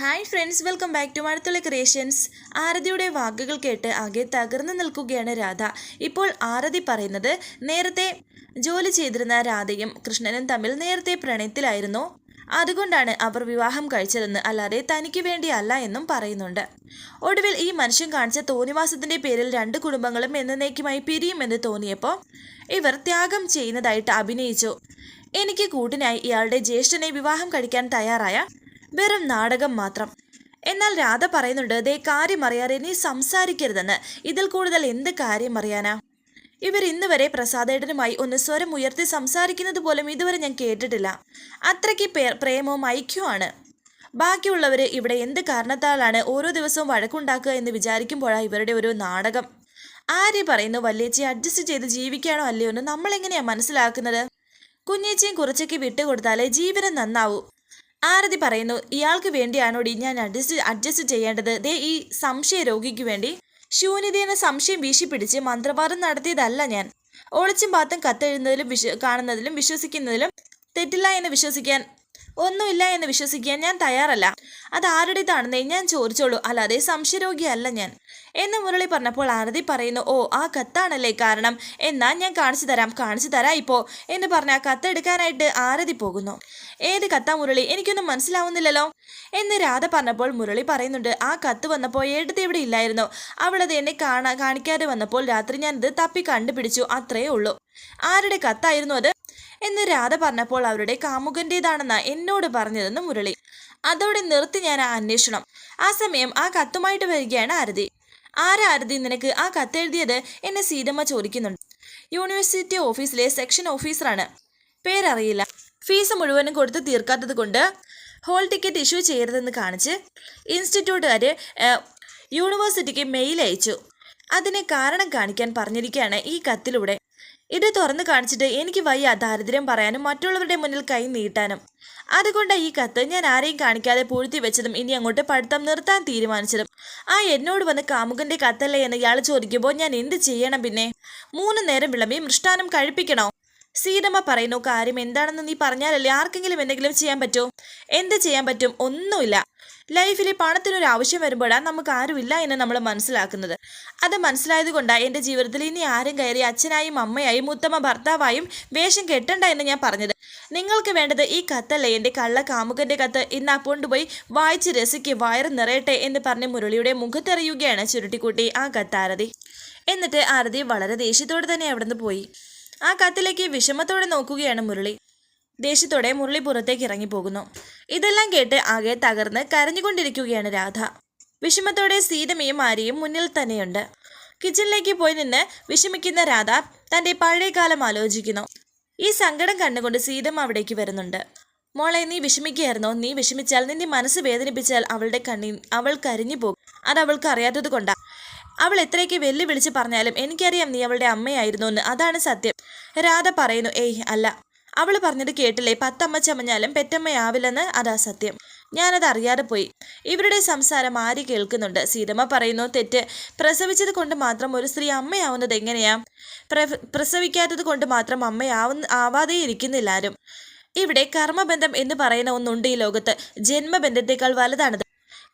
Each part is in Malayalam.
Hi friends welcome back to Mazhathulli creations ആരതിയുടെ വാക്കുകൾ കേട്ട് ആകെ തകർന്നു നിൽക്കുകയാണ് രാധ. ഇപ്പോൾ ആരതി പറയുന്നത് നേരത്തെ ജോലി ചെയ്തിരുന്ന രാധയും കൃഷ്ണനും തമ്മിൽ നേരത്തെ പ്രണയത്തിലായിരുന്നു. അതുകൊണ്ടാണ് അവർ വിവാഹം കഴിച്ചതെന്ന് അല്ലാതെ തനിക്ക് വേണ്ടിയല്ല എന്നും പറയുന്നുണ്ട്. ഒടുവിൽ ഈ മനുഷ്യൻ കാണിച്ച തോന്നിവാസത്തിന്റെ പേരിൽ രണ്ട് കുടുംബങ്ങളും എന്നേക്കുമായി പിരിയുമെന്ന് തോന്നിയപ്പോൾ ഇവർ ത്യാഗം ചെയ്യുന്നതായിട്ട് അഭിനയിച്ചു. എനിക്ക് കൂട്ടിനായി ഇയാളുടെ ജ്യേഷ്ഠനെ വിവാഹം കഴിക്കാൻ തയ്യാറായ വെറും നാടകം മാത്രം. എന്നാൽ രാധ പറയുന്നുണ്ട് ദേ കാര്യം അറിയാതെ നീ സംസാരിക്കരുതെന്ന്. ഇതിൽ കൂടുതൽ എന്ത് കാര്യം അറിയാനാ? ഇവർ ഇന്ന് വരെ പ്രസാദേട്ടനുമായി ഒന്ന് സ്വരം ഉയർത്തി സംസാരിക്കുന്നത് പോലും ഇതുവരെ ഞാൻ കേട്ടിട്ടില്ല. അത്രയ്ക്ക് പ്രേമവും ഐക്യവുമാണ് ബാക്കിയുള്ളവർ ഇവിടെ എന്ത് കാരണത്താലാണ് ഓരോ ദിവസവും വഴക്കുണ്ടാക്കുക എന്ന് വിചാരിക്കുമ്പോഴാണ് ഇവരുടെ ഒരു നാടകം. ആര്യ പറയുന്നു വല്യേച്ചി അഡ്ജസ്റ്റ് ചെയ്ത് ജീവിക്കാനോ അല്ലയോ എന്ന് നമ്മളെങ്ങനെയാണ് മനസ്സിലാക്കുന്നത്? കുഞ്ഞേച്ചിയും കുറച്ചൊക്കെ വിട്ടുകൊടുത്താലേ ജീവനം നന്നാവൂ. ആരതി പറയുന്നു ഇയാൾക്ക് വേണ്ടിയാണോടി ഞാൻ അഡ്ജസ്റ്റ് അഡ്ജസ്റ്റ് ചെയ്യേണ്ടത്? ദേ ഈ സംശയ രോഗിക്ക് വേണ്ടി. ശൂന്യതയെന്ന സംശയം വീശിപ്പിടിച്ച് മന്ത്രവാദം നടത്തിയതല്ല ഞാൻ. ഒളിച്ചും പാത്തും കത്തെഴുതുന്നതിലും വിശ്വ കാണുന്നതിലും വിശ്വസിക്കുന്നതിലും തെറ്റില്ല എന്ന് വിശ്വസിക്കാൻ ഒന്നുമില്ല എന്ന് വിശ്വസിക്കാൻ ഞാൻ തയ്യാറല്ല. അത് ആരുടേതാണെന്നേ ഞാൻ ചോദിച്ചോളൂ. അല്ലാതെ സംശയരോഗിയല്ല ഞാൻ. എന്ന് മുരളി പറഞ്ഞപ്പോൾ ആരതി പറയുന്നു ഓ ആ കത്താണല്ലേ കാരണം. എന്നാ ഞാൻ കാണിച്ചു തരാം. കാണിച്ചു തരാം ഇപ്പോ. എന്ന് പറഞ്ഞ ആ കത്ത് എടുക്കാനായിട്ട് ആരതി പോകുന്നു. ഏത് കത്താ മുരളി? എനിക്കൊന്നും മനസ്സിലാവുന്നില്ലല്ലോ. എന്ന് രാധ പറഞ്ഞപ്പോൾ മുരളി പറയുന്നുണ്ട് ആ കത്ത് വന്നപ്പോൾ എടുത്ത് ഇവിടെ ഇല്ലായിരുന്നു. അവളത് എന്നെ കാണാ കാണിക്കാതെ വന്നപ്പോൾ രാത്രി ഞാൻ ഇത് തപ്പി കണ്ടുപിടിച്ചു. അത്രയേ ഉള്ളൂ. ആരുടെ കത്തായിരുന്നു അത്? എന്ന് രാധ പറഞ്ഞപ്പോൾ അവരുടെ കാമുകന്റേതാണെന്നാ എന്നോട് പറഞ്ഞതെന്ന് മുരളി. അതോടെ നിർത്തി ഞാൻ ആ അന്വേഷണം. ആ സമയം ആ കത്തുമായിട്ട് വരികയാണ് ആരതി ആരാ ആരതി നിനക്ക് ആ കത്തെഴുതിയത്? എന്നെ സീതമ്മ ചോദിക്കുന്നുണ്ട്. യൂണിവേഴ്സിറ്റി ഓഫീസിലെ സെക്ഷൻ ഓഫീസറാണ്. പേരറിയില്ല. ഫീസ് മുഴുവനും കൊടുത്ത് തീർക്കാത്തത് കൊണ്ട് ഹോൾ ടിക്കറ്റ് ഇഷ്യൂ ചെയ്യരുതെന്ന് കാണിച്ച് ഇൻസ്റ്റിറ്റ്യൂട്ടുകാർ യൂണിവേഴ്സിറ്റിക്ക് മെയിൽ അയച്ചു. അതിനെ കാരണം കാണിക്കാൻ പറഞ്ഞിരിക്കുകയാണ് ഈ കത്തിലൂടെ. ഇത് തുറന്നു കാണിച്ചിട്ട് എനിക്ക് വയ്യ ദാരിദ്ര്യം പറയാനും മറ്റുള്ളവരുടെ മുന്നിൽ കൈ നീട്ടാനും. അതുകൊണ്ട് ഈ കത്ത് ഞാൻ ആരെയും കാണിക്കാതെ പൂഴ്ത്തി വെച്ചതും ഇനി അങ്ങോട്ട് പഠിത്തം നിർത്താൻ തീരുമാനിച്ചതും. ആ എന്നോട് വന്ന് കാമുകന്റെ കത്തല്ലേ എന്ന് ഇയാൾ ചോദിക്കുമ്പോൾ ഞാൻ എന്ത് ചെയ്യണം പിന്നെ? മൂന്ന് നേരം വിളമ്പി മൃഷ്ടാനം കഴിപ്പിക്കണോ? സീതമ്മ പറയുന്നു കാര്യം എന്താണെന്ന് നീ പറഞ്ഞാലല്ലേ ആർക്കെങ്കിലും എന്തെങ്കിലും ചെയ്യാൻ പറ്റുമോ എന്ത് ചെയ്യാൻ പറ്റും? ഒന്നുമില്ല. ലൈഫിൽ പണത്തിനൊരു ആവശ്യം വരുമ്പോഴാണ് നമുക്ക് ആരുമില്ല എന്ന് നമ്മൾ മനസ്സിലാക്കുന്നത്. അത് മനസ്സിലായത് കൊണ്ടാണ് എന്റെ ജീവിതത്തിൽ ഇനി ആരും കയറി അച്ഛനായും അമ്മയായും ഉത്തമ ഭർത്താവായും വേഷം കെട്ടണ്ട എന്ന് ഞാൻ പറഞ്ഞത്. നിങ്ങൾക്ക് വേണ്ടത് ഈ കത്തല്ലേ? എന്റെ കള്ള കാമുകന്റെ കത്ത്. ഇന്ന് കൊണ്ടുപോയി വായിച്ച് രസിക്ക് വയറ് നിറയട്ടെ എന്ന് പറഞ്ഞ് മുരളിയുടെ മുഖത്തെറിയുകയാണ് ചുരുട്ടിക്കുട്ടി ആ കത്താരതി. എന്നിട്ട് ആരതി വളരെ ദേഷ്യത്തോടെ തന്നെ അവിടുന്ന് പോയി. ആ കത്തിലേക്ക് വിഷമത്തോടെ നോക്കുകയാണ് മുരളി. ദേഷ്യത്തോടെ മുരളി പുറത്തേക്ക് ഇറങ്ങിപ്പോകുന്നു. ഇതെല്ലാം കേട്ട് ആകെ തകർന്ന് കരഞ്ഞുകൊണ്ടിരിക്കുകയാണ് രാധ. വിഷമത്തോടെ സീതമയും ആര്യയും മുന്നിൽ തന്നെയുണ്ട്. കിച്ചണിലേക്ക് പോയി നിന്ന് വിഷമിക്കുന്ന രാധ തന്റെ പഴയ കാലം ആലോചിക്കുന്നു. ഈ സങ്കടം കണ്ടുകൊണ്ട് സീതമ്മ അവിടേക്ക് വരുന്നുണ്ട്. മോളെ നീ വിഷമിക്കുകയായിരുന്നോ? നീ വിഷമിച്ചാൽ നിന്റെ മനസ്സ് വേദനിപ്പിച്ചാൽ അവളുടെ കണ്ണി അവൾ കരിഞ്ഞു പോകും. അത് അവൾക്ക് അറിയാത്തത് കൊണ്ടാ. അവൾ എത്രയൊക്കെ വെല്ലുവിളിച്ച് പറഞ്ഞാലും എനിക്കറിയാം നീ അവളുടെ അമ്മയായിരുന്നു എന്ന് അതാണ് സത്യം. രാധ പറയുന്നു ഏയ് അല്ല. അവൾ പറഞ്ഞത് കേട്ടില്ലേ? പത്തമ്മ ചമഞ്ഞാലും പെറ്റമ്മയാവില്ലെന്ന് അതാ സത്യം. ഞാനത് അറിയാതെ പോയി. ഇവരുടെ സംസാരം ആര് കേൾക്കുന്നുണ്ട്? സീതമ്മ പറയുന്നു തെറ്റ്. പ്രസവിച്ചത് കൊണ്ട് മാത്രം ഒരു സ്ത്രീ അമ്മയാവുന്നത് എങ്ങനെയാ? പ്ര- പ്രസവിക്കാത്തത് കൊണ്ട് മാത്രം അമ്മയാവുന്ന ആവാതെ ഇരിക്കുന്നില്ല ആരും. ഇവിടെ കർമ്മബന്ധം എന്ന് പറയുന്ന ഒന്നുണ്ട് ഈ ലോകത്ത്. ജന്മബന്ധത്തെക്കാൾ വലുതാണത്.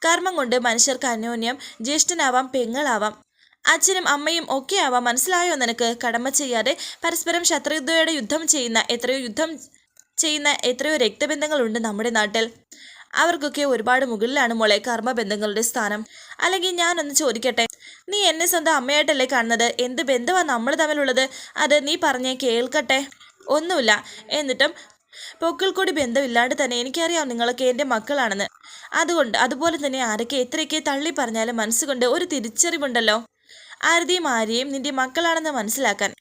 കർമ്മം കൊണ്ട് മനുഷ്യർക്ക് അന്യോന്യം ജ്യേഷ്ഠനാവാം പെങ്ങളാവാം. അച്ഛനും അമ്മയും ഒക്കെ ആവാം. മനസ്സിലായോ നിനക്ക്? കടമ ചെയ്യാതെ പരസ്പരം ശത്രുതയോടെ യുദ്ധം ചെയ്യുന്ന എത്രയോ യുദ്ധം ചെയ്യുന്ന എത്രയോ രക്തബന്ധങ്ങളുണ്ട് നമ്മുടെ നാട്ടിൽ. അവർക്കൊക്കെ ഒരുപാട് മുകളിലാണ് മോളെ കർമ്മബന്ധങ്ങളുടെ സ്ഥാനം. അല്ലെങ്കിൽ ഞാനൊന്ന് ചോദിക്കട്ടെ? നീ എന്നെ സ്വന്തം അമ്മയായിട്ടല്ലേ കാണുന്നത്? എന്ത് ബന്ധമാണ് നമ്മൾ തമ്മിലുള്ളത്? അത് നീ പറഞ്ഞേ കേൾക്കട്ടെ? ഒന്നുമില്ല. എന്നിട്ടും പൊക്കിൾ കൂടി ബന്ധമില്ലാണ്ട് തന്നെ എനിക്കറിയാം നിങ്ങളൊക്കെ എന്റെ മക്കളാണെന്ന്. അതുകൊണ്ട് അതുപോലെ തന്നെ ആരൊക്കെ എത്രയൊക്കെ തള്ളി പറഞ്ഞാലും മനസ്സുകൊണ്ട് ഒരു തിരിച്ചറിവുണ്ടല്ലോ. ആരതിയും ആര്യയും നിന്റെ മക്കളാണെന്ന് മനസ്സിലാക്കാൻ.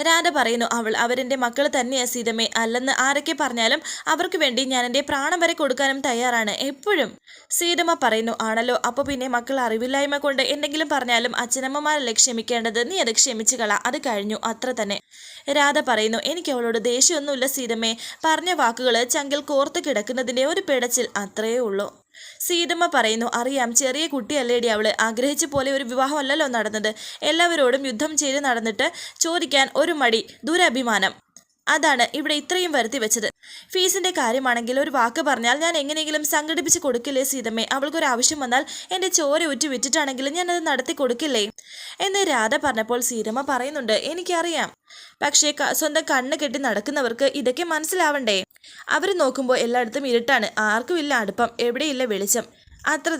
രാധ പറയുന്നു അവൾ അവരെന്റെ മക്കൾ തന്നെയാ സീതമേ അല്ലെന്ന് ആരൊക്കെ പറഞ്ഞാലും അവർക്ക് വേണ്ടി ഞാൻ എന്റെ പ്രാണം വരെ കൊടുക്കാനും തയ്യാറാണ്. എപ്പോഴും സീതമ്മ പറയുന്നു ആണല്ലോ അപ്പോൾ പിന്നെ മക്കൾ അറിവില്ലായ്മ കൊണ്ട് എന്തെങ്കിലും പറഞ്ഞാലും അച്ഛനമ്മമാരല്ലേ ക്ഷമിക്കേണ്ടത്? നീ അത് ക്ഷമിച്ചു കള അത് കഴിഞ്ഞു അത്ര തന്നെ. രാധ പറയുന്നു എനിക്ക് അവളോട് ദേഷ്യമൊന്നുമില്ല സീതമ്മേ പറഞ്ഞ വാക്കുകൾ ചങ്കിൽ കോർത്ത് കിടക്കുന്നതിന്റെ ഒരു പിടച്ചിൽ അത്രയേ ഉള്ളൂ. സീതമ്മ പറയുന്നു അറിയാം ചെറിയ കുട്ടിയല്ലേടി അവൾ. ആഗ്രഹിച്ച പോലെ ഒരു വിവാഹമല്ലല്ലോ നടന്നത്. എല്ലാവരോടും യുദ്ധം ചെയ്ത് നടന്നിട്ട് ചോദിക്കാൻ ഒരു മടി. ദുരഭിമാനം. അതാണ് ഇവിടെ ഇത്രയും വരുത്തി വെച്ചത്. ഫീസിന്റെ കാര്യമാണെങ്കിൽ ഒരു വാക്ക് പറഞ്ഞാൽ ഞാൻ എങ്ങനെയെങ്കിലും സംഘടിപ്പിച്ച് കൊടുക്കില്ലേ സീതമ്മേ? അവൾക്കൊരു ആവശ്യം വന്നാൽ എന്റെ ചോര ഉറ്റി വിറ്റിട്ടാണെങ്കിലും ഞാൻ അത് നടത്തി കൊടുക്കില്ലേ? എന്ന് രാധ പറഞ്ഞപ്പോൾ സീതമ്മ പറയുന്നുണ്ട് എനിക്കറിയാം. പക്ഷേ സ്വന്തം കണ്ണ് കെട്ടി നടക്കുന്നവർക്ക് ഇതൊക്കെ മനസ്സിലാവണ്ടേ? അവർ നോക്കുമ്പോൾ എല്ലായിടത്തും ഇരുട്ടാണ്. ആർക്കും ഇല്ല അടുപ്പം എവിടെയില്ല വെളിച്ചം. അത്ര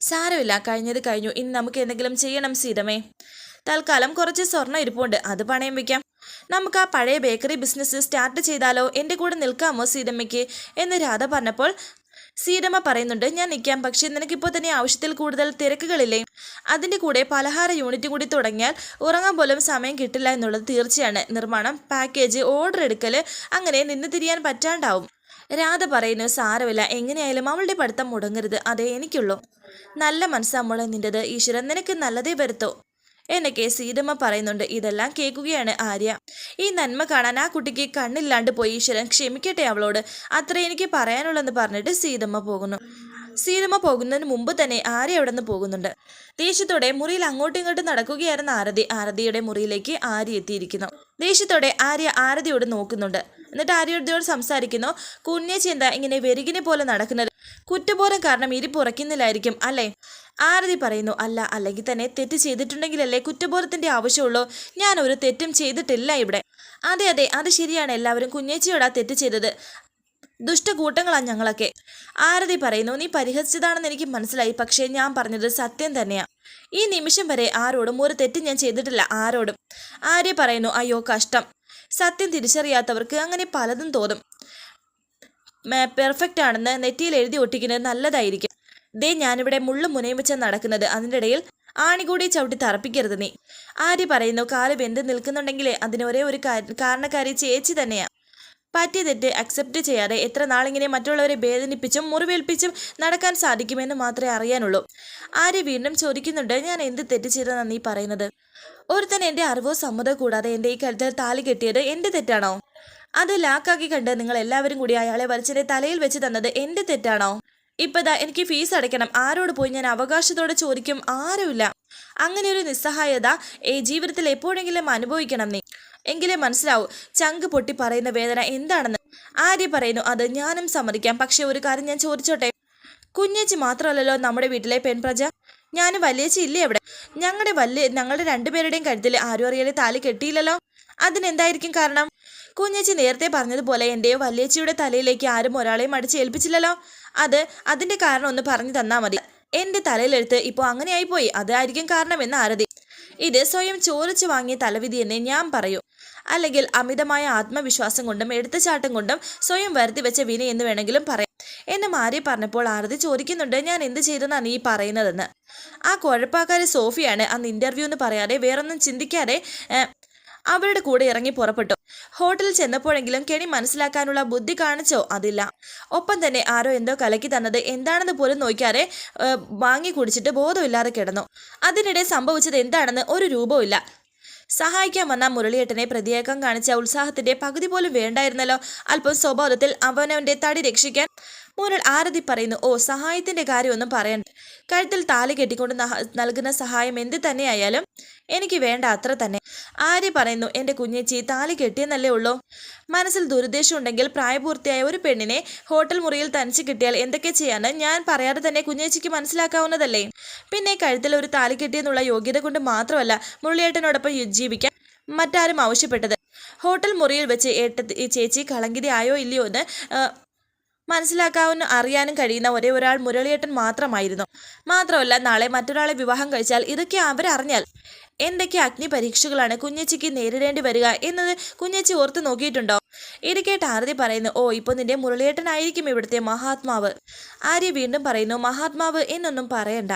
സാരമില്ല. കഴിഞ്ഞത് കഴിഞ്ഞു. ഇനി നമുക്ക് എന്തെങ്കിലും ചെയ്യണം സീതമേ തൽക്കാലം കുറച്ച് സ്വർണം ഇരിപ്പുണ്ട്. അത് പണയം വെക്കാം. നമുക്ക് ആ പഴയ ബേക്കറി ബിസിനസ് സ്റ്റാർട്ട് ചെയ്താലോ? എന്റെ കൂടെ നിൽക്കാമോ സീതമ്മയ്ക്ക്? എന്ന് രാധ പറഞ്ഞപ്പോൾ സീതമ്മ പറയുന്നുണ്ട് ഞാൻ നിൽക്കാം. പക്ഷേ നിനക്കിപ്പോൾ തന്നെ ആവശ്യത്തിൽ കൂടുതൽ തിരക്കുകളില്ലേ? അതിന്റെ കൂടെ പലഹാര യൂണിറ്റ് കൂടി തുടങ്ങിയാൽ ഉറങ്ങാൻ പോലും സമയം കിട്ടില്ല എന്നുള്ളത് തീർച്ചയാണ്. നിർമ്മാണം പാക്കേജ് ഓർഡർ എടുക്കൽ അങ്ങനെ നിന്ന് തിരിയാൻ പറ്റാണ്ടാവും. രാധ പറയുന്നു സാരമില്ല. എങ്ങനെയായാലും അവളുടെ പഠിത്തം മുടങ്ങരുത്. അതേ എനിക്കുള്ളൂ. നല്ല മനസ്സാ മോളെ നിന്റെത് ഈശ്വരൻ നിനക്ക് നല്ലതേ വരുത്തോ. എന്നൊക്കെ സീതമ്മ പറയുന്നുണ്ട്. ഇതെല്ലാം കേൾക്കുകയാണ് ആര്യ. ഈ നന്മ കാണാൻ ആ കുട്ടിക്ക് കണ്ണില്ലാണ്ട് പോയി. ഈശ്വരൻ ക്ഷമിക്കട്ടെ അവളോട്. അത്ര എനിക്ക് പറയാനുള്ളെന്ന് പറഞ്ഞിട്ട് സീതമ്മ പോകുന്നു. സീതമ്മ പോകുന്നതിന് മുമ്പ് തന്നെ ആര്യ അവിടെ നിന്ന് പോകുന്നുണ്ട്. ദേഷ്യത്തോടെ മുറിയിൽ അങ്ങോട്ടും ഇങ്ങോട്ടും നടക്കുകയായിരുന്ന ആരതി ആരതിയുടെ മുറിയിലേക്ക് ആര്യ എത്തിയിരിക്കുന്നു. ദേഷ്യത്തോടെ ആര്യ ആരതിയോട് നോക്കുന്നുണ്ട്. എന്നിട്ട് ആര്യയോട് സംസാരിക്കുന്നു. കുഞ്ഞേച്ചി എന്താ ഇങ്ങനെ വെരുകിനെ പോലെ നടക്കുന്നത്? കുറ്റബോധം കാരണം ഇരിപ്പുറയ്ക്കുന്നില്ലായിരിക്കും അല്ലേ? ആരതി പറയുന്നു അല്ല അല്ലെങ്കിൽ തന്നെ തെറ്റ് ചെയ്തിട്ടുണ്ടെങ്കിലല്ലേ കുറ്റബോധത്തിന്റെ ആവശ്യമുള്ളൂ. ഞാൻ ഒരു തെറ്റും ചെയ്തിട്ടില്ല ഇവിടെ. അതെ അതെ അത് ശരിയാണ്. എല്ലാവരും കുഞ്ഞേച്ചിയോടാ തെറ്റ് ചെയ്തത്. ദുഷ്ടകൂട്ടങ്ങളാണ് ഞങ്ങളൊക്കെ. ആരതി പറയുന്നു നീ പരിഹസിച്ചതാണെന്ന് എനിക്ക് മനസ്സിലായി. പക്ഷേ ഞാൻ പറഞ്ഞത് സത്യം തന്നെയാണ് ഈ നിമിഷം വരെ ആരോടും ഒരു തെറ്റ് ഞാൻ ചെയ്തിട്ടില്ല ആരോടും. ആര്യ പറയുന്നു അയ്യോ കഷ്ടം. സത്യം തിരിച്ചറിയാത്തവർക്ക് അങ്ങനെ പലതും തോന്നും. പെർഫെക്റ്റ് ആണെന്ന് നെറ്റിയിൽ എഴുതി ഒട്ടിക്കുന്നത് നല്ലതായിരിക്കും. ദേ ഞാനിവിടെ മുള്ളും മുനയും വെച്ച നടക്കുന്നത്. അതിന്റെ ഇടയിൽ ആണികൂടി ചവിട്ടി തറപ്പിക്കരുത് നീ. ആര്യ പറയുന്നു കാൽ വെന്ത് നിൽക്കുന്നുണ്ടെങ്കിലേ അതിന് ഒരേ ഒരു കാരണക്കാരി ചേച്ചി തന്നെയാണ് പറ്റിയ തെറ്റ് അക്സെപ്റ്റ് ചെയ്യാതെ എത്ര നാളിങ്ങനെ മറ്റുള്ളവരെ വേദനിപ്പിച്ചും മുറിവേൽപ്പിച്ചും നടക്കാൻ സാധിക്കുമെന്ന് മാത്രമേ അറിയാനുള്ളൂ. ആര് വീണ്ടും ചോദിക്കുന്നുണ്ട് ഞാൻ എന്ത് തെറ്റ് ചെയ്തെന്നാണ് നീ പറയുന്നത്? ഒരുത്തൻ എന്റെ അറിവോ സമ്മതോ കൂടാതെ എന്റെ ഈ കഴുത്തിൽ താലി കെട്ടിയത് എന്റെ തെറ്റാണോ? അത് ലാക്കാക്കി കണ്ട് നിങ്ങൾ എല്ലാവരും കൂടി അയാളെ വലിച്ചിന്റെ തലയിൽ വെച്ച് തന്നത് എന്റെ തെറ്റാണോ? ഇപ്പതാ എനിക്ക് ഫീസ് അടയ്ക്കണം. ആരോട് പോയി ഞാൻ അവകാശത്തോടെ ചോദിക്കും? ആരുമില്ല. അങ്ങനെ ഒരു നിസ്സഹായത ഈ ജീവിതത്തിൽ എപ്പോഴെങ്കിലും അനുഭവിക്കണം നീ. എങ്കിലേ മനസ്സിലാവൂ ചങ്ക് പൊട്ടി പറയുന്ന വേദന എന്താണെന്ന്. ആര്യ പറയുന്നു അത് ഞാനും സമ്മതിക്കാം. പക്ഷെ ഒരു കാര്യം ഞാൻ ചോദിച്ചോട്ടെ? കുഞ്ഞേച്ചി മാത്രമല്ലല്ലോ നമ്മുടെ വീട്ടിലെ പെൺപ്രജ. ഞാനും വല്യേച്ചി ഇല്ലേ അവിടെ ഞങ്ങളുടെ വല്യ ഞങ്ങളുടെ രണ്ടുപേരുടെയും കഴുത്തിൽ ആരും അറിയാതെ താലി കെട്ടിയില്ലല്ലോ? അതിനെന്തായിരിക്കും കാരണം? കുഞ്ഞേച്ചി നേരത്തെ പറഞ്ഞതുപോലെ എന്റെയോ വല്യേച്ചിയുടെ തലയിലേക്ക് ആരും ഒരാളെയും അടിച്ച് ഏൽപ്പിച്ചില്ലല്ലോ? അത് അതിന്റെ കാരണം ഒന്ന് പറഞ്ഞു തന്നാൽ മതി. എന്റെ തലയിലെടുത്ത് ഇപ്പോൾ അങ്ങനെയായിപ്പോയി. അതായിരിക്കും കാരണമെന്ന് ആരതി. ഇത് സ്വയം ചോദിച്ചു വാങ്ങിയ തലവിധി എന്നെ ഞാൻ പറയൂ. അല്ലെങ്കിൽ അമിതമായ ആത്മവിശ്വാസം കൊണ്ടും എടുത്തുചാട്ടം കൊണ്ടും സ്വയം വരുത്തി വെച്ച വിന എന്ന് വേണമെങ്കിലും പറയാം. എന്ന് മാറി പറഞ്ഞപ്പോൾ ആരതി ചോദിക്കുന്നുണ്ട് ഞാൻ എന്ത് ചെയ്തെന്നാണ് നീ പറയുന്നതെന്ന്? ആ കുഴപ്പക്കാരി സോഫിയാണ് അന്ന് ഇന്റർവ്യൂ എന്ന് പറയാതെ വേറൊന്നും ചിന്തിക്കാതെ അവരുടെ കൂടെ ഇറങ്ങി പുറപ്പെട്ടു. ഹോട്ടലിൽ ചെന്നപ്പോഴെങ്കിലും കെണി മനസ്സിലാക്കാനുള്ള ബുദ്ധി കാണിച്ചോ? അതില്ല. ഒപ്പം തന്നെ ആരോ എന്തോ കലക്കി തന്നത് എന്താണെന്ന് പോലും നോക്കാതെ വാങ്ങി കുടിച്ചിട്ട് ബോധമില്ലാതെ കിടന്നു. അതിനിടെ സംഭവിച്ചത് എന്താണെന്ന് ഒരു രൂപവുമില്ല സഹായിക്കാൻ വന്ന മുരളിയേട്ടനെ പ്രതിയേക്കം കാണിച്ച ഉത്സാഹത്തിന്റെ പകുതി പോലും വേണ്ടായിരുന്നല്ലോ. അല്പം സ്വബോധത്തിൽ അവനവന്റെ തടി രക്ഷിക്കാൻ മുരൾ ആരതി പറയുന്നു ഓ സഹായത്തിന്റെ കാര്യമൊന്നും പറയണ്ട. കഴുത്തിൽ താലി കെട്ടിക്കൊണ്ട് നൽകുന്ന സഹായം എന്ത് തന്നെയായാലും എനിക്ക് വേണ്ട അത്ര തന്നെ. ആര്യ പറയുന്നു എന്റെ കുഞ്ഞേച്ചി താലി കെട്ടിയെന്നല്ലേ ഉള്ളൂ. മനസ്സിൽ ദുരുദ്ദേശം ഉണ്ടെങ്കിൽ പ്രായപൂർത്തിയായ ഒരു പെണ്ണിനെ ഹോട്ടൽ മുറിയിൽ തനിച്ച് കിട്ടിയാൽ എന്തൊക്കെ ചെയ്യാന്ന് ഞാൻ പറയാതെ തന്നെ കുഞ്ഞേച്ചിക്ക് മനസ്സിലാക്കാവുന്നതല്ലേ? പിന്നെ കഴുത്തിൽ ഒരു താലി കെട്ടിയെന്നുള്ള യോഗ്യത കൊണ്ട് മാത്രമല്ല മുരളിയേട്ടനോടൊപ്പം ജീവിക്കാൻ മറ്റാരും ആവശ്യപ്പെട്ടത്. ഹോട്ടൽ മുറിയിൽ വെച്ച് ഏട്ട ചേച്ചി കളങ്കിതയായോ ഇല്ലയോ എന്ന് മനസ്സിലാക്കാവുന്ന അറിയാനും കഴിയുന്ന ഒരേ ഒരാൾ മുരളിയേട്ടൻ മാത്രമായിരുന്നു. മാത്രമല്ല നാളെ മറ്റൊരാളെ വിവാഹം കഴിച്ചാൽ ഇതൊക്കെ അവരറിഞ്ഞാൽ എന്തൊക്കെ അഗ്നി പരീക്ഷകളാണ് കുഞ്ഞച്ചിക്ക് നേരിടേണ്ടി വരിക എന്നത് കുഞ്ഞച്ചി ഓർത്ത് നോക്കിയിട്ടുണ്ടോ? ഇത് കേട്ട് ആരതി പറയുന്നു ഓ ഇപ്പോൾ നിന്റെ മുരളിയേട്ടനായിരിക്കും ഇവിടുത്തെ മഹാത്മാവ്. ആര്യ വീണ്ടും പറയുന്നു മഹാത്മാവ് എന്നൊന്നും പറയണ്ട.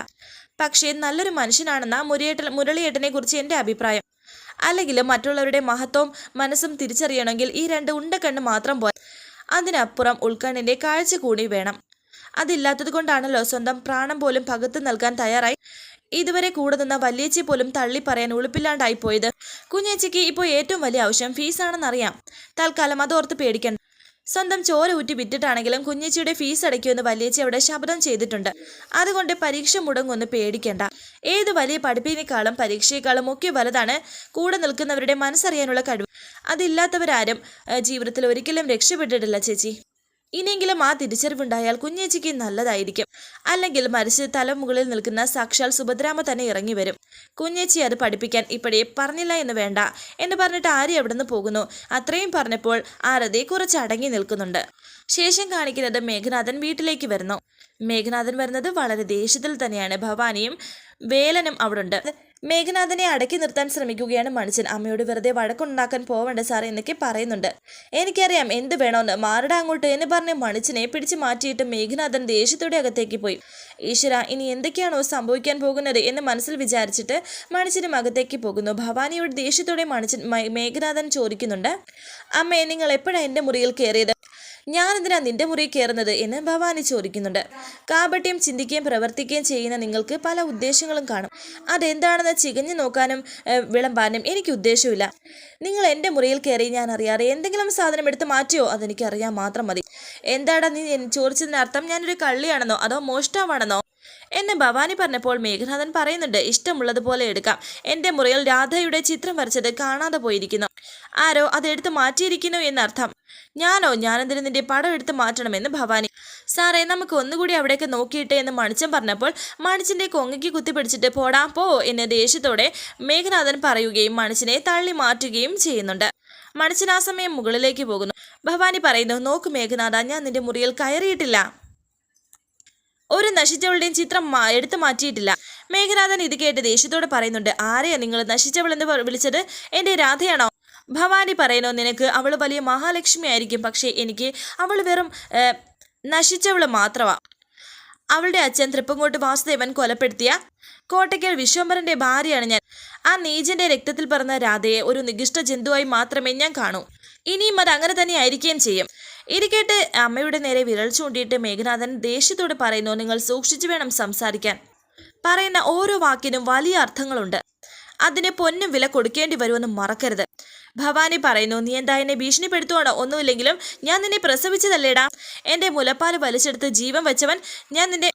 പക്ഷേ നല്ലൊരു മനുഷ്യനാണെന്ന മുരളിയേട്ടൻ മുരളിയേട്ടനെ കുറിച്ച് എന്റെ അഭിപ്രായം. അല്ലെങ്കിലും മറ്റുള്ളവരുടെ മഹത്വവും മനസ്സും തിരിച്ചറിയണമെങ്കിൽ ഈ രണ്ട് ഉണ്ടക്കണ്ണ് മാത്രം അതിനപ്പുറം ഉൾക്കണ്ണിന്റെ കാഴ്ച കൂടി വേണം. അതില്ലാത്തത് കൊണ്ടാണല്ലോ സ്വന്തം പ്രാണം പോലും പകത്ത് നൽകാൻ തയ്യാറായി. ഇതുവരെ കൂടെ നിന്ന വല്യേച്ചി പോലും തള്ളി പറയാൻ ഉളുപ്പില്ലാണ്ടായി പോയത്. കുഞ്ഞേച്ചിക്ക് ഇപ്പോൾ ഏറ്റവും വലിയ ആവശ്യം ഫീസാണെന്നറിയാം. തൽക്കാലം അതോർത്ത് പേടിക്കണ്ട. സ്വന്തം ചോര ഊറ്റി വിറ്റിട്ടാണെങ്കിലും കുഞ്ഞേച്ചിയുടെ ഫീസ് അടയ്ക്കുമെന്ന് വലിയച്ചി അവിടെ ശബ്ദം ചെയ്തിട്ടുണ്ട്. അതുകൊണ്ട് പരീക്ഷ മുടങ്ങൊന്ന് പേടിക്കേണ്ട. ഏത് വലിയ പഠിപ്പിനേക്കാളും പരീക്ഷയെക്കാളും ഒക്കെ വലുതാണ് കൂടെ നിൽക്കുന്നവരുടെ മനസ്സറിയാനുള്ള കഴിവ്. അതില്ലാത്തവരാരും ജീവിതത്തിൽ ഒരിക്കലും രക്ഷപ്പെട്ടിട്ടില്ല ചേച്ചി. ഇനിയെങ്കിലും ആ തിരിച്ചറിവുണ്ടായാൽ കുഞ്ഞേച്ചിക്ക് നല്ലതായിരിക്കും. അല്ലെങ്കിൽ മരിച്ച് തലമുകളിൽ നിൽക്കുന്ന സാക്ഷാൽ സുഭദ്രാമ തന്നെ ഇറങ്ങി വരും. കുഞ്ഞേച്ചി അത് പഠിപ്പിക്കാൻ ഇപ്പോഴേ പറഞ്ഞില്ല എന്ന് വേണ്ട എന്ന് പറഞ്ഞിട്ട് ആര്യ എവിടുന്ന് പോകുന്നു? അത്രയും പറഞ്ഞപ്പോൾ ആരതി കുറച്ച് അടങ്ങി നിൽക്കുന്നുണ്ട്. ശേഷം കാണിക്കുന്നത് മേഘനാഥൻ വീട്ടിലേക്ക് വരുന്നു. മേഘനാഥൻ വരുന്നത് വളരെ ദേഷ്യത്തിൽ തന്നെയാണ്. ഭവാനിയും വേലനും അവിടെ ഉണ്ട് മേഘനാഥനെ അടക്കി നിർത്താൻ ശ്രമിക്കുകയാണ് മനുഷ്യൻ അമ്മയോട് വെറുതെ വഴക്കുണ്ടാക്കാൻ പോവണ്ട സാർ എന്നൊക്കെ പറയുന്നുണ്ട്. എനിക്കറിയാം എന്ത് വേണമെന്ന് മാറിടാ അങ്ങോട്ട് എന്ന് പറഞ്ഞ് മണിച്ചനെ പിടിച്ചു മാറ്റിയിട്ട് മേഘനാഥൻ ദേഷ്യത്തോടെ അകത്തേക്ക് പോയി. ഈശ്വര ഇനി എന്തൊക്കെയാണോ സംഭവിക്കാൻ പോകുന്നത് എന്ന് മനസ്സിൽ വിചാരിച്ചിട്ട് മണിച്ചനും അകത്തേക്ക് പോകുന്നു. ഭവാനിയോട് ദേഷ്യത്തോടെ മണിച്ചൻ മേഘനാഥൻ ചോദിക്കുന്നുണ്ട് അമ്മേ നിങ്ങൾ എപ്പോഴാണ് എന്റെ മുറിയിൽ കയറിയത് ഞാൻ എന്തിനാ നിന്റെ മുറിയിൽ കയറുന്നത് എന്ന് ഭവാനി ചോദിക്കുന്നുണ്ട്. കാപട്യം ചിന്തിക്കുകയും പ്രവർത്തിക്കുകയും ചെയ്യുന്ന നിങ്ങൾക്ക് പല ഉദ്ദേശങ്ങളും കാണും. അതെന്താണെന്ന് ചികഞ്ഞു നോക്കാനും വിളമ്പാനും എനിക്ക് ഉദ്ദേശമില്ല നിങ്ങൾ എന്റെ മുറിയിൽ കയറി ഞാൻ അറിയാതെ എന്തെങ്കിലും സാധനം എടുത്ത് മാറ്റിയോ? അതെനിക്കറിയാൻ മാത്രം മതി. എന്താടാ നീ ചോദിച്ചതിനർത്ഥം ഞാനൊരു കള്ളിയാണെന്നോ അതോ മോഷ്ടാവാണെന്നോ? എന്ന് ഭവാനി പറഞ്ഞപ്പോൾ മേഘനാഥൻ പറയുന്നുണ്ട് ഇഷ്ടമുള്ളതുപോലെ എടുക്കാം. എന്റെ മുറിയിൽ രാധയുടെ ചിത്രം വരച്ചത് കാണാതെ പോയിരിക്കുന്നു. ആരോ അതെടുത്ത് മാറ്റിയിരിക്കുന്നു എന്നർത്ഥം. ഞാനോ? ഞാനെന്തിനു നിന്റെ പടം എടുത്ത് മാറ്റണമെന്ന് ഭവാനി. സാറേ നമുക്ക് ഒന്നുകൂടി അവിടേക്ക് നോക്കിയിട്ട് എന്ന് മണിച്ചൻ പറഞ്ഞപ്പോൾ മണിച്ചിന്റെ കൊങ്ങയ്ക്ക് കുത്തിപ്പിടിച്ചിട്ട് പോടാ പോ എന്ന് ദേഷ്യത്തോടെ മേഘനാഥൻ പറയുകയും മണിച്ചിനെ തള്ളി മാറ്റുകയും ചെയ്യുന്നുണ്ട്. മണിച്ചൻ ആ സമയം മുകളിലേക്ക് പോകുന്നു. ഭവാനി പറയുന്നു നോക്ക് മേഘനാഥ ഞാൻ നിന്റെ മുറിയിൽ കയറിയിട്ടില്ല. ഒരു നശിച്ചവളുടെയും ചിത്രം എടുത്തു മാറ്റിയിട്ടില്ല. മേഘനാഥൻ ഇത് കേട്ട് ദേഷ്യത്തോടെ പറയുന്നുണ്ട് ആരെയാ നിങ്ങൾ പ- വിളിച്ചത്? എന്റെ രാധയാണോ? ഭവാനി പറയുന്നു നിനക്ക് അവൾ വലിയ മഹാലക്ഷ്മി ആയിരിക്കും പക്ഷേ എനിക്ക് അവൾ വെറും നശിച്ചവൾ നശിച്ചവൾ മാത്രമാ അവളുടെ അച്ഛൻ തൃപ്പങ്കോട്ട് വാസുദേവൻ കൊലപ്പെടുത്തിയ കോട്ടയ്ക്കൽ വിശ്വംഭരന്റെ ഭാര്യയാണ് ഞാൻ. ആ നീജന്റെ രക്തത്തിൽ പറഞ്ഞ രാധയെ ഒരു നികിഷ്ട ജന്തുവായി മാത്രമേ ഞാൻ കാണൂ. ഇനിയും അത് അങ്ങനെ തന്നെ ആയിരിക്കുകയും ചെയ്യും. ഇരിക്കേട്ട് അമ്മയുടെ നേരെ വിരൽ ചൂണ്ടിയിട്ട് മേഘനാഥൻ ദേഷ്യത്തോട് പറയുന്നു നിങ്ങൾ സൂക്ഷിച്ചു വേണം സംസാരിക്കാൻ. പറയുന്ന ഓരോ വാക്കിനും വലിയ അർത്ഥങ്ങളുണ്ട്. അതിന് പൊന്നും വില കൊടുക്കേണ്ടി വരുമെന്ന് മറക്കരുത്. ഭവാനി പറയുന്നു നീ എന്താ എന്നെ ഭീഷണിപ്പെടുത്തുവാണോ? ഒന്നുമില്ലെങ്കിലും ഞാൻ നിന്നെ പ്രസവിച്ചതല്ലേടാ. എന്റെ മുലപ്പാൽ വലിച്ചെടുത്ത് ജീവൻ വെച്ചവൻ ഞാൻ നിന്നെ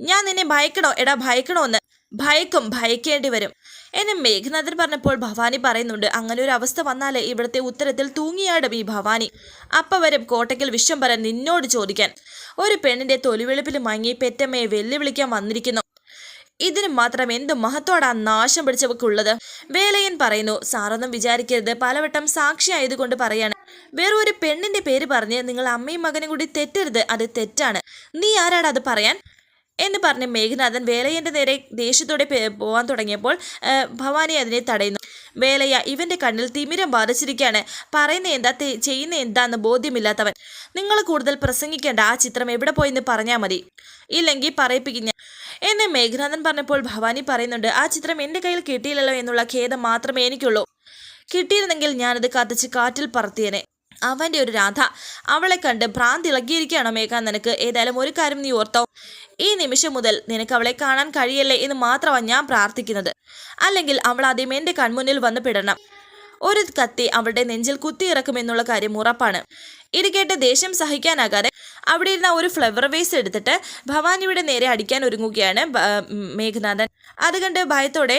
ഞാൻ നിന്നെ ഭയക്കണോ? എടാ ഭയക്കണോ എന്ന് ഭയക്കും ഭയക്കേണ്ടി വരും. എന്നെ മേഘനാഥൻ പറഞ്ഞപ്പോൾ ഭവാനി പറയുന്നുണ്ട് അങ്ങനെ ഒരു അവസ്ഥ വന്നാലേ ഇവിടുത്തെ ഉത്തരത്തിൽ തൂങ്ങിയാടും ഈ ഭവാനി. അപ്പ വരും കോട്ടയ്ക്കൽ വിശ്വംഭരൻ നിന്നോട് ചോദിക്കാൻ. ഒരു പെണ്ണിന്റെ തൊലിവെളുപ്പിൽ മങ്ങി പെറ്റമ്മയെ വെല്ലുവിളിക്കാൻ വന്നിരിക്കുന്നു. ഇതിന് മാത്രം എന്ത് മഹത്തോടാ നാശം പിടിച്ചവക്കുള്ളത്? വേലയൻ പറയുന്നു സാറൊന്നും വിചാരിക്കരുത്. പലവട്ടം സാക്ഷിയായതുകൊണ്ട് പറയാണ്. വേറെ ഒരു പെണ്ണിന്റെ പേര് പറഞ്ഞ് നിങ്ങൾ അമ്മയും മകനും കൂടി തെറ്റരുത്. അത് തെറ്റാണ്. നീ ആരാടാ അത് പറയാൻ? എന്ന് പറഞ്ഞ് മേഘനാഥൻ വേലയ്യന്റെ നേരെ ദേഷ്യത്തോടെ പോവാൻ തുടങ്ങിയപ്പോൾ ഭവാനി അതിനെ തടയുന്നു. വേലയ്യ ഇവന്റെ കണ്ണിൽ തിമിരം ബാധിച്ചിരിക്കുകയാണ്. പറയുന്ന എന്താ ചെയ്യുന്ന എന്താന്ന് ബോധ്യമില്ലാത്തവൻ. നിങ്ങൾ കൂടുതൽ പ്രസംഗിക്കേണ്ട ആ ചിത്രം എവിടെ പോയെന്ന് പറഞ്ഞാൽ മതി. ഇല്ലെങ്കിൽ പറയിപ്പിക്കുന്ന എന്നെ മേഘനാഥൻ പറഞ്ഞപ്പോൾ ഭവാനി പറയുന്നുണ്ട് ആ ചിത്രം എന്റെ കയ്യിൽ കിട്ടിയില്ലല്ലോ എന്നുള്ള ഖേദം മാത്രമേ എനിക്കുള്ളൂ. കിട്ടിയിരുന്നെങ്കിൽ ഞാനത് കത്തിച്ച് കാറ്റിൽ പറത്തിയേനെ. അവന്റെ ഒരു രാധ. അവളെ കണ്ട് ഭ്രാന്തി ഇളകിയിരിക്കുകയാണോ മേഘ. നിനക്ക് ഏതായാലും ഒരു കാര്യം നീ ഓർത്തോ. ഈ നിമിഷം മുതൽ നിനക്ക് അവളെ കാണാൻ കഴിയല്ലേ എന്ന് മാത്രമാണ് ഞാൻ പ്രാർത്ഥിക്കുന്നത്. അല്ലെങ്കിൽ അവൾ ആദ്യം എന്റെ കൺമുന്നിൽ വന്ന് പിടണം. ഒരു കത്തി അവളുടെ നെഞ്ചിൽ കുത്തിയിറക്കുമെന്നുള്ള കാര്യം ഉറപ്പാണ്. ഇത് കേട്ട് ദേഷ്യം സഹിക്കാനാകാതെ അവിടെ ഇരുന്ന ഒരു ഫ്ലവർ വേസ് എടുത്തിട്ട് ഭവാനിയുടെ നേരെ അടിക്കാൻ ഒരുങ്ങുകയാണ് മേഘനാഥൻ. അത് കണ്ട് ഭയത്തോടെ